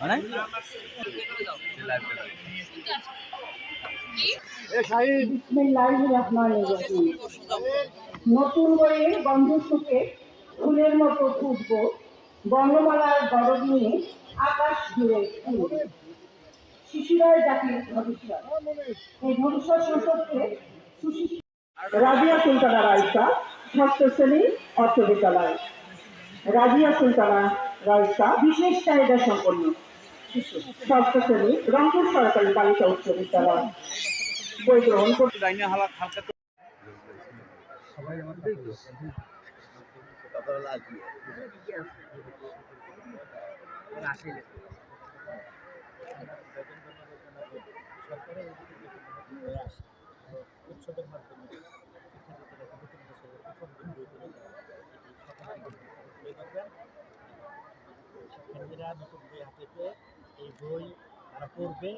মানে? নতুন বইয়ে গন্ধ সুখে ফুলের মতো ফুটব বর্ণমালার গরব নিয়ে আকাশ জুড়ে শিশুরাই জাতির ভবিষ্যৎ। এই ভবিষ্যৎ সম্পর্কে রাজিয়া সুলতানা রাইসা ষষ্ঠ শ্রেণি অর্থ বিদ্যালয় রাজিয়া সুলতানা রাইসা বিশেষ চাহিদা সম্পন্ন। ষষ্ঠ শ্রেণি, রংপুর সরকারি বালিকা উচ্চ বিদ্যালয়। বই গ্রহণ করতে হালা বই হাতে পেয়ে এই বই তারা পড়বে।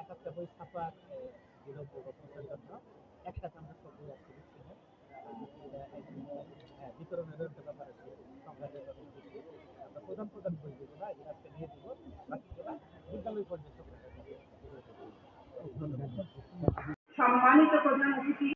এক একটা বই ছাপার জন্য একসাথে আমরা হ্যাঁ, বিতরণের প্রধান প্রধান বই নিয়ে সংগ্রহ করব। ধন্যবাদ